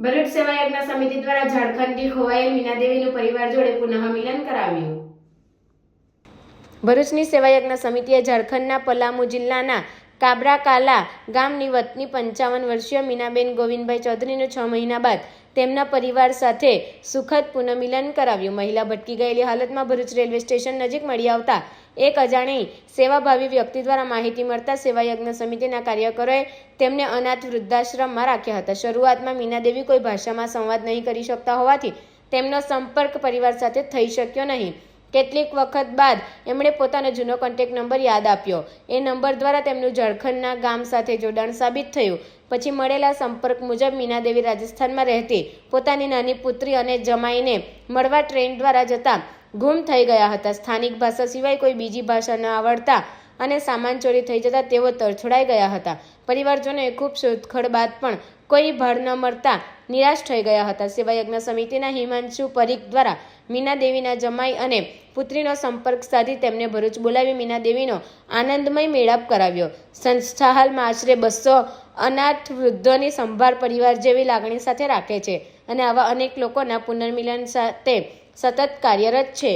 ભરૂચ સેવા યજ્ઞ સમિતિ દ્વારા ઝારખંડથી ખોવાયેલ મીનાદેવીનું પરિવાર જોડે પુનઃ મિલન કરાવ્યું. ભરૂચની સેવાયજ્ઞ સમિતિએ ઝારખંડના પલામુ જિલ્લાના કાબરાકાલા ગામની વતની પંચાવન વર્ષીય મીનાબેન ગોવિંદભાઈ ચૌધરીનું છ મહિના બાદ તેમના પરિવાર સાથે સુખદ પુનઃમિલન કરાવ્યું. મહિલા ભટકી ગયેલી હાલતમાં ભરૂચ રેલવે સ્ટેશન નજીક મળી આવતા એક અજાણી સેવાભાવી વ્યક્તિ દ્વારા માહિતી મળતા સેવાયજ્ઞ સમિતિના કાર્યકરોએ તેમને અનાથ વૃદ્ધાશ્રમમાં રાખ્યા હતા. શરૂઆતમાં મીનાદેવી કોઈ ભાષામાં સંવાદ નહીં કરી શકતા હોવાથી તેમનો સંપર્ક પરિવાર સાથે થઈ શક્યો નહીં. કેટલીક વખત બાદ એમણે પોતાનો જૂનો કોન્ટેક નંબર યાદ આપ્યો. એ નંબર દ્વારા તેમનું ઝારખંડના ગામ સાથે જોડાણ સાબિત થયું. પછી મળેલા સંપર્ક મુજબ મીનાદેવી રાજસ્થાનમાં રહેતી પોતાની નાની પુત્રી અને જમાઈને મળવા ટ્રેન દ્વારા જતા ગુમ થઈ ગયા હતા. સ્થાનિક ભાષા સિવાય કોઈ બીજી ભાષા ન આવડતા અને સામાન ચોરી થઈ જતા તેઓ તરછોડાઈ ગયા હતા. પરિવારજનોએ ખૂબ શોધખળ બાદ પણ કોઈ ભાડ ન મળતા નિરાશ થઈ ગયા હતા. સેવા યજ્ઞ સમિતિના હિમાંશુ પરીખ દ્વારા મીના દેવીના જમાઈ અને પુત્રીનો સંપર્ક સાધી તેમને ભરૂચ બોલાવી મીના દેવીનો આનંદમય મેળાપ કરાવ્યો. સંસ્થા હાલમાં આશરે બસો અનાથ વૃદ્ધોની સંભાળ પરિવાર જેવી લાગણી સાથે રાખે છે અને આવા અનેક લોકોના પુનર્મિલન સાથે સતત કાર્યરત છે.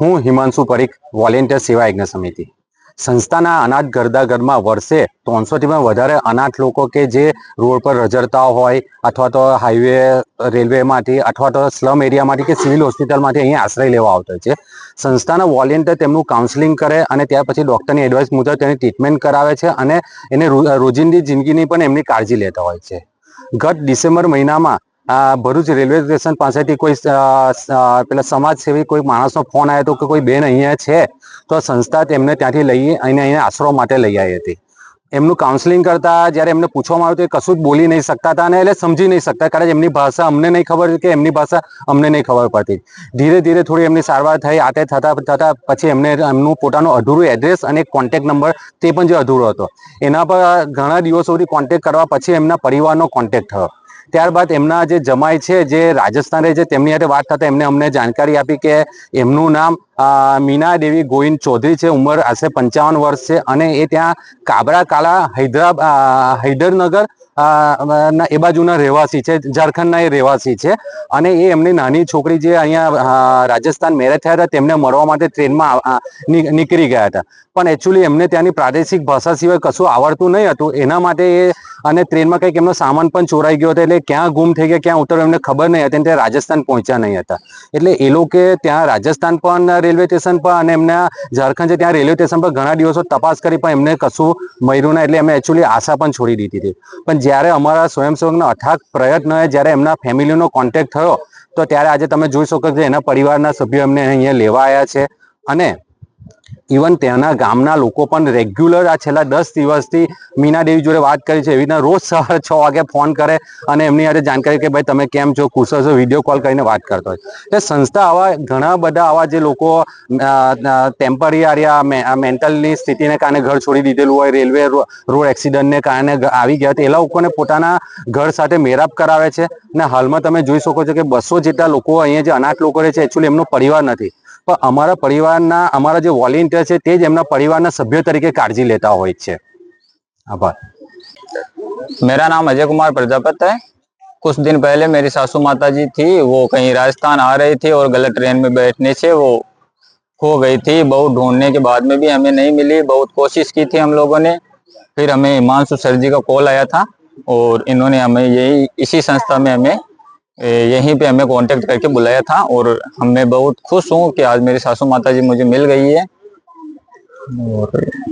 હું હિમાંશુ પરીખ, વોલેન્ટિયર સેવા યજ્ઞ સમિતિ. સંસ્થાના અનાથ ગરદા ઘરમાં વર્ષે ત્રણસોથી પણ વધારે અનાથ લોકો કે જે રોડ પર રજડતા હોય અથવા તો હાઈવે રેલવેમાંથી અથવા તો સ્લમ એરિયામાંથી કે સિવિલ હોસ્પિટલમાંથી અહીં આશ્રય લેવા આવતો છે. સંસ્થાના વોલેન્ટિયર તેમનું કાઉન્સેલિંગ કરે અને ત્યાર પછી ડૉક્ટરની એડવાઇસ મુજબ તેની ટ્રીટમેન્ટ કરાવે છે અને એને રોજિંદી જિંદગીની પણ એમની કાળજી લેતા હોય છે. ગત ડિસેમ્બર મહિનામાં આ ભરૂચ રેલવે સ્ટેશન પાસેથી કોઈ પેલા સમાજ સેવી કોઈ માણસનો ફોન આવ્યો હતો કે કોઈ બેન અહીંયા છે, તો સંસ્થા તેમને ત્યાંથી લઈ અને અહીંયા આશરો માટે લઈ આવી હતી. એમનું કાઉન્સેલિંગ કરતા જ્યારે એમને પૂછવામાં આવ્યું તો એ કશું જ બોલી નહીં શકતા હતા અને એટલે સમજી નહીં શકતા, કારણ કે એમની ભાષા અમને નહીં ખબર કે એમની ભાષા અમને નહીં ખબર પડતી. ધીરે ધીરે થોડી એમની સારવાર થઈ આતે થતા થતા પછી એમને એમનું પોતાનું અધૂરું એડ્રેસ અને કોન્ટેક નંબર તે પણ જે અધૂરો હતો. એના પર ઘણા દિવસો સુધી કોન્ટેક કરવા પછી એમના પરિવારનો કોન્ટેક થયો. ત્યારબાદ એમના જે જમાઈ છે, જે રાજસ્થાન છે તેમની સાથે વાત થતા, એમને અમને જાણકારી આપી કે એમનું નામ મીના દેવી ગોવિંદ ચૌધરી છે, ઉંમર આશરે પંચાવન વર્ષ છે અને એ ત્યાં કાબરા કાલા હૈદરાબાદ હૈદરનગર ના, એ બાજુના રહેવાસી છે, ઝારખંડના એ રહેવાસી છે અને એ એમની નાની છોકરી જે અહીંયા રાજસ્થાન મેરેજ થયા હતા, તેમને મળવા માટે ટ્રેનમાં નીકળી ગયા હતા. પણ એકચ્યુઅલી એમને ત્યાંની પ્રાદેશિક ભાષા સિવાય કશું આવડતું નહીં હતું, એના માટે એ અને ટ્રેનમાં કંઈક એમનો સામાન પણ ચોરાઈ ગયો હતો, એટલે ક્યાં ગુમ થઈ ગયા, ક્યાં ઉતરો એમને ખબર નહીં હતી અને તે રાજસ્થાન પહોંચ્યા નહીં હતા. એટલે એ લોકો ત્યાં રાજસ્થાન પણ રેલવે સ્ટેશન પર અને એમના ઝારખંડ છે ત્યાં રેલવે સ્ટેશન પર ઘણા દિવસો તપાસ કરી, પણ એમને કશું મળ્યું ના, એટલે અમે એકચ્યુઅલી આશા પણ છોડી દીધી હતી. પણ જ્યારે અમારા સ્વયંસેવકના અથાગ પ્રયત્નએ જ્યારે એમના ફેમિલીનો કોન્ટેક્ટ થયો, તો ત્યારે આજે તમે જોઈ શકો છો એના પરિવારના સભ્યો એમને અહીંયા લેવા આવ્યા છે. અને ઇવન ત્યાંના ગામના લોકો પણ રેગ્યુલર આ છેલ્લા દસ દિવસથી મીનાદેવી જોડે વાત કરી છે. એવી રીતના રોજ સવારે છ વાગે ફોન કરે અને એમની સાથે જાણકારી કે, ભાઈ, તમે કેમ છો? કુશળ છો? વીડિયો કોલ કરીને વાત કરતો હોય. એટલે સંસ્થા આવા ઘણા બધા આવા જે લોકો ટેમ્પરરી આર્યા મેન્ટલની સ્થિતિને કારણે ઘર છોડી દીધેલું હોય રેલવે રોડ એક્સિડન્ટને કારણે આવી ગયા એ લોકોને પોતાના ઘર સાથે મેરાપ કરાવે છે. અને હાલમાં તમે જોઈ શકો છો કે બસો જેટલા લોકો અહીંયા જે અનાથ લોકો રહે છે એકચ્યુઅલી એમનો પરિવાર નથી. પણ અમારા પરિવારના, અમારા જે વોલેન્ટિયર છે, તે જ એમના પરિવારના સભ્ય તરીકે કાળજી લેતા હોય છે. आभार। मेरा नाम अजय कुमार प्रजापत है। कुछ दिन पहले मेरी सासू माता जी थी, वो कहीं राजस्थान आ रही थी और गलत ट्रेन में बैठने से वो खो गई थी। बहुत ढूँढने के बाद में भी हमें नहीं मिली। बहुत कोशिश की थी हम लोगों ने। फिर हमें हिमांशु सर जी का कॉल आया था और इन्होंने हमें यही, इसी संस्था में हमें यहीं पे हमें कांटेक्ट करके बुलाया था और हमें बहुत खुश हूँ कि आज मेरी सासू माता जी मुझे मिल गई है। और